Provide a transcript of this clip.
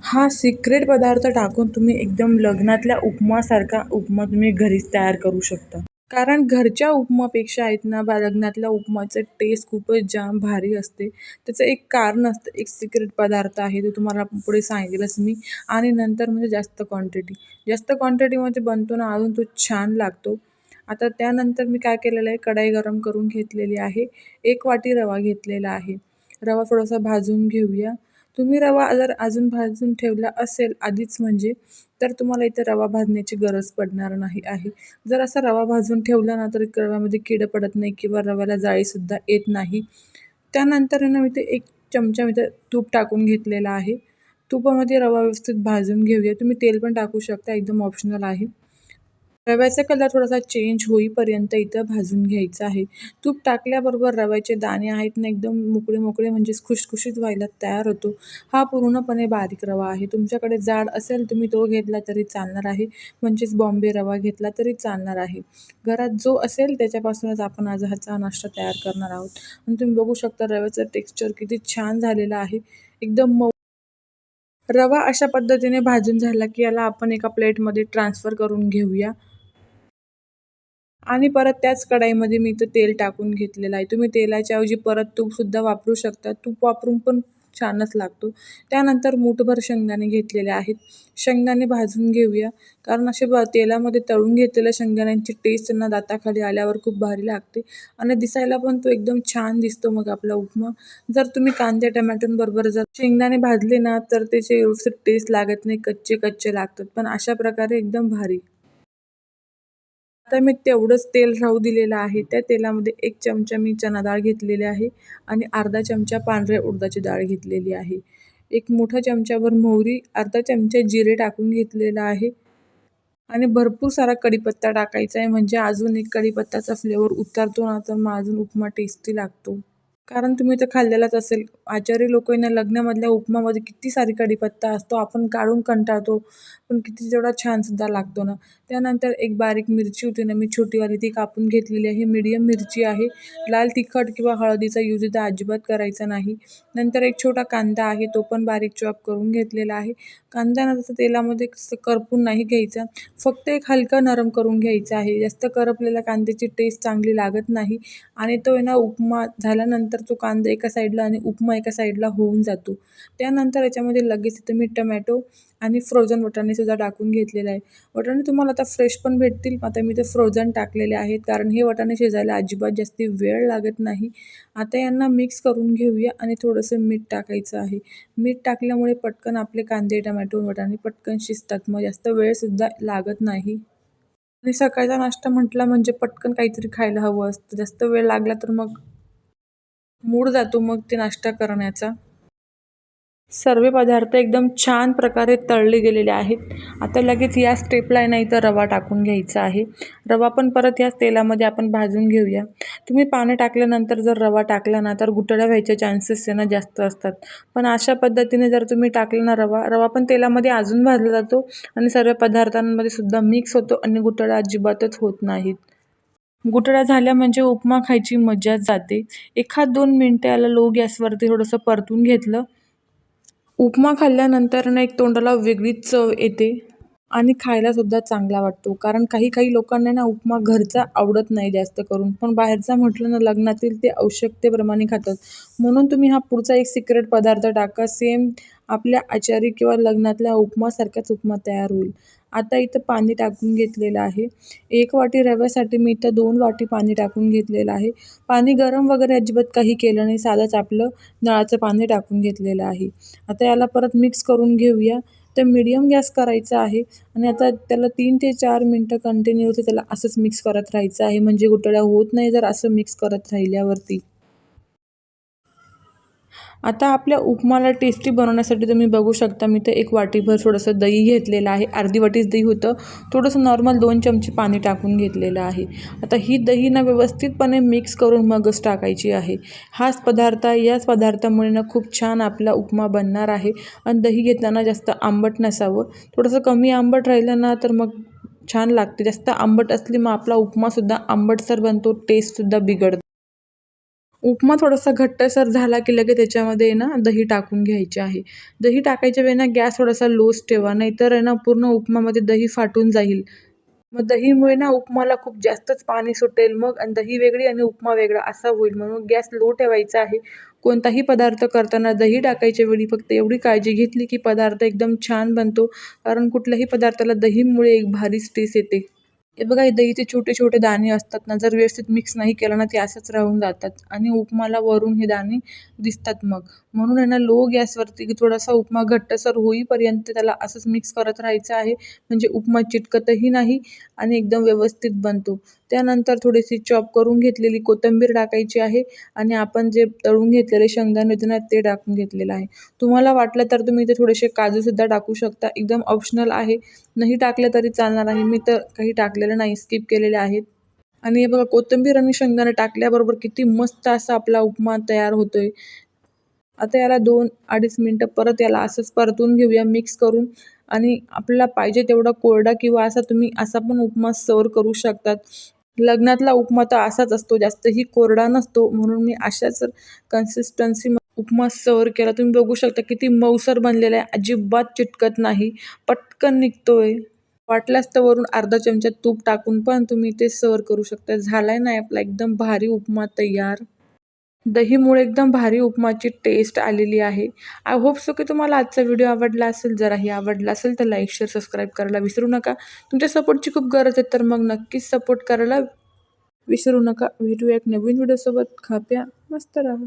हा सिक्रेट पदार्थ टाकून तुम्ही एकदम लग्नातल्या उपमासारखा उपमा तुम्ही घरीच तयार करू शकता. कारण घरच्या उपमापेक्षा आहेत ना बा लग्नातल्या उपमाचं टेस्ट खूपच जाम भारी असते. त्याचं एक कारण असतं एक सिक्रेट पदार्थ आहे तो तुम्हाला पुढे सांगेलच मी. आणि नंतर म्हणजे जास्त क्वांटिटी जास्त क्वांटिटीमध्ये बनतो ना अजून तो छान लागतो. आता त्यानंतर मी काय केलेलं आहे कढाई गरम करून घेतलेली आहे. एक वाटी रवा घेतलेला आहे. रवा थोडासा भाजून घेऊया. तुम्ही रवा जर अजून भाजून ठेवला असेल आधीच म्हणजे तर तुम्हाला इथे रवा भाजण्याची गरज पडणार नाही आहे. जर असा रवा भाजून ठेवला ना तर रव्यामध्ये किडं पडत नाही किंवा रव्याला जाळीसुद्धा येत नाही. त्यानंतर ना मी ते एक चमचा मी तूप टाकून घेतलेला आहे. तुपामध्ये रवा व्यवस्थित भाजून घेऊया. तुम्ही तेल पण टाकू शकता एकदम ऑप्शनल आहे. रव्याचा कलर थोडासा चेंज होईपर्यंत इथं भाजून घ्यायचं आहे. तूप टाकल्याबरोबर रव्याचे दाणे आहेत ना एकदम मोकळे मोकळे म्हणजेच खुशखुशीत व्हायला तयार होतो. हा पूर्णपणे बारीक रवा आहे. तुमच्याकडे जाड असेल तुम्ही तो घेतला तरी चालणार आहे. म्हणजेच बॉम्बे रवा घेतला तरी चालणार आहे. घरात जो असेल त्याच्यापासूनच आपण आज हाचा नाश्ता तयार करणार आहोत. आणि तुम्ही बघू शकता रव्याचं टेक्स्चर किती छान झालेलं आहे. एकदम मऊ. रवा अशा पद्धतीने भाजून झाला की याला आपण एका प्लेटमध्ये ट्रान्सफर करून घेऊया. आणि परत त्याच कढाईमध्ये मी इथं तेल टाकून घेतलेलं आहे. तुम्ही तेलाच्या ऐवजी परत तूपसुद्धा वापरू शकता. तूप वापरून पण छानच लागतो. त्यानंतर मूठभर शेंगदाणे घेतलेले आहेत. शेंगदाणे भाजून घेऊया. कारण असे ब तेलामध्ये तळून घेतलेल्या शेंगदाण्यांची टेस्ट त्यांना दाताखाली आल्यावर खूप भारी लागते. आणि दिसायला पण तो एकदम छान दिसतो मग आपला उपमा. जर तुम्ही कांदे टमॅटोंबरोबर जर शेंगदाणे भाजले ना तर त्याचे व्यवस्थित टेस्ट लागत नाही. कच्चे कच्चे लागतात. पण अशा प्रकारे एकदम भारी. आता मी तेवढंच तेल राहू दिलेलं आहे. त्या तेलामध्ये एक चमचा मी चना डाळ घेतलेली आहे आणि अर्धा चमचा पांढऱ्या उडदाची डाळ घेतलेली आहे. एक मोठा चमच्यावर मोहरी अर्धा चमचा जिरे टाकून घेतलेला आहे. आणि भरपूर सारा कढीपत्ता टाकायचा आहे. म्हणजे अजून एक कढीपत्त्याचा फ्लेवर उतरतो ना तर मग अजून उपमा टेस्टी लागतो. कारण तुम्ही तर खाल्लेलाच असेल. आचारी लोक ना लग्नामधल्या उपमामध्ये किती सारी कढीपत्ता असतो आपण काढून कंटाळतो. पण किती तेवढा छानसुद्धा लागतो ना. त्यानंतर एक बारीक मिरची होती ना मी छोटीवाली ती कापून घेतलेली आहे. मिडियम मिरची आहे. लाल तिखट किंवा हळदीचा यूज इथं अजिबात करायचा नाही. नंतर एक छोटा कांदा आहे तो पण बारीक चॉप करून घेतलेला आहे. कांदा ना तसं तेलामध्ये करपून नाही घ्यायचा. फक्त एक हलका नरम करून घ्यायचा आहे. जास्त करपलेल्या कांद्याची टेस्ट चांगली लागत नाही. आणि तो आहे ना उपमा झाल्यानंतर तो कांदा एका साईडला आणि उपमा एका साईडला होऊन जातो. त्यानंतर याच्यामध्ये लगेच इथं मी टमॅटो आणि फ्रोझन वटाणेसुद्धा टाकून घेतलेलं आहे. वटाणे तुम्हाला आता फ्रेश पण भेटतील. आता मी ते फ्रोझन टाकलेले आहेत. कारण हे वटाणे शिजायला अजिबात जास्ती वेळ लागत नाही. आता यांना मिक्स करून घेऊया आणि थोडंसं मीठ टाकायचं आहे. मीठ टाकल्यामुळे पटकन आपले कांदे टमॅटो वटाणे पटकन शिजतात. मग जास्त वेळसुद्धा लागत नाही. आणि सकाळचा नाश्ता म्हटला म्हणजे पटकन काहीतरी खायला हवं असतं. जास्त वेळ लागला तर मग मूड जातो मग ते नाश्ता करण्याचा. सर्व पदार्थ एकदम छान प्रकारे तळले गेलेले आहेत. आता लगेच या स्टेपला नाही तर रवा टाकून घ्यायचा आहे. रवा पण परत याच तेलामध्ये आपण भाजून घेऊया. तुम्ही पाणी टाकल्यानंतर जर रवा टाकला ना तर गुटळ्या व्हायचे चान्सेस ना जास्त असतात. पण अशा पद्धतीने जर तुम्ही टाकलं ना रवा रवा पण तेलामध्ये अजून भाजला जातो आणि सर्व पदार्थांमध्ये सुद्धा मिक्स होतो आणि गुटळ्या अजिबातच होत नाहीत. गुटळ्या झाल्या म्हणजे उपमा खायची मजाच जाते. एखाद दोन मिनटं याला लो गॅसवरती थोडंसं परतून घेतलं. उपमा खाल्ल्यानंतर ना एक तोंडाला वेगळीच चव येते आणि खायलासुद्धा चांगला वाटतो. कारण काही काही लोकांना ना उपमा घरचा आवडत नाही जास्त करून. पण बाहेरचा म्हटलं ना लग्नातील ते आवश्यकतेप्रमाणे खातात. म्हणून तुम्ही हा पुढचा एक सिक्रेट पदार्थ टाका. सेम आपल्या आचारी किंवा लग्नातल्या उपमासारखाच उपमा तयार होईल. आता इथं पाणी टाकून घेतलेलं आहे. एक वाटी रव्यासाठी मी इथं दोन वाटी पाणी टाकून घेतलेलं आहे. पाणी गरम वगैरे अजिबात काही केलं नाही. साधंच आपलं नळाचं पाणी टाकून घेतलेलं आहे. आता याला परत मिक्स करून घेऊया. तर मीडियम गॅस करायचा आहे आणि आता त्याला तीन ते चार मिनटं कंटिन्युअसली त्याला असंच मिक्स करत राहायचं आहे. म्हणजे गुटळ्या होत नाही जर असं मिक्स करत राहिल्यावरती. आता आपल्या उपमाला टेस्टी बनवण्यासाठी तुम्ही बघू शकता मी तर एक वाटीभर थोडंसं दही घेतलेलं आहे. अर्धी वाटीच दही होतं. थोडंसं नॉर्मल दोन चमचे पाणी टाकून घेतलेलं आहे. आता ही दही ना व्यवस्थितपणे मिक्स करून मगच टाकायची आहे. हाच पदार्थ याच पदार्थामुळे ना खूप छान आपला उपमा बनणार आहे. आणि दही घेताना जास्त आंबट नसावं. थोडंसं कमी आंबट राहिलं ना तर मग छान लागते. जास्त आंबट असली मग आपला उपमासुद्धा आंबटसर बनतो. टेस्टसुद्धा बिघडतो. उपमा थोडासा घट्टसर झाला की लगेच त्याच्यामध्ये आहे ना दही टाकून घ्यायचे आहे. दही टाकायच्या वेळी ना गॅस थोडासा लोच ठेवा नाहीतर आहे ना पूर्ण उपमामध्ये दही फाटून जाईल. मग दहीमुळे ना उपमाला खूप जास्तच पाणी सुटेल मग आणि दही वेगळी आणि उपमा वेगळा असा होईल. म्हणून गॅस लो ठेवायचा आहे. कोणताही पदार्थ करताना दही टाकायच्या वेळी फक्त एवढी काळजी घेतली की पदार्थ एकदम छान बनतो कारण कुठल्याही पदार्थाला दहीमुळे एक भारीच टेस्ट येते. हे बघा हे दहीचे छोटे छोटे दाणे असतात ना जर व्यवस्थित मिक्स नाही केलं ना ते असंच राहून जातात. आणि उपमाला वरून हे दाणे दिसतात मग. म्हणून आहे ना लो गॅसवरती थोडासा उपमा घट्टसर होईपर्यंत त्याला असंच मिक्स करत राहायचं आहे. म्हणजे उपमा चिटकतही नाही आणि एकदम व्यवस्थित बनतो. त्यानंतर थोडीशी चॉप करून घेतलेली कोथिंबीर टाकायची आहे आणि आपण जे तळून घेतलेले शेंगदाणे होते ना ते टाकून घेतलेलं आहे. तुम्हाला वाटलं तर तुम्ही इथे थोडेसे काजूसुद्धा टाकू शकता. एकदम ऑप्शनल आहे. नाही टाकलं तरी चालणार आहे मी तर काही टाकलेलं नाही स्किप केलेले आहेत. आणि हे बघा कोथिंबीर आणि शेंगदाणे टाकल्याबरोबर किती मस्त असा आपला उपमा तयार होतोय. आता याला दोन अडीच मिनटं परत याला असंच परतून घेऊया मिक्स करून. आणि आपल्याला पाहिजे तेवढा कोरडा किंवा असा तुम्ही असा पण उपमा सर्व करू शकतात. लग्नातला उपमा तर असाच असतो जास्तही कोरडा नसतो. म्हणून मी अशाच कन्सिस्टन्सी उपमा सर्व केला. तुम्ही बघू शकता किती मऊसर बनलेला आहे. अजिबात चिटकत नाही. पटकन निघतोय. वाटल्यास तर वरून अर्धा चमचा तूप टाकून पण तुम्ही ते सर्व करू शकता. झालाय नाही आपला एकदम भारी उपमा तयार. दहीमुळे एकदम भारी उपमाची टेस्ट आलेली आहे. आय होप सो की तुम्हाला आजचा व्हिडिओ आवडला असेल. जराही आवडला असेल तर लाईक शेअर सबस्क्राईब करायला विसरू नका. तुमच्या सपोर्टची खूप गरज आहे तर मग नक्कीच सपोर्ट करायला विसरू नका. भेटूया एक नवीन व्हिडिओसोबत खाप्या मस्त राहा.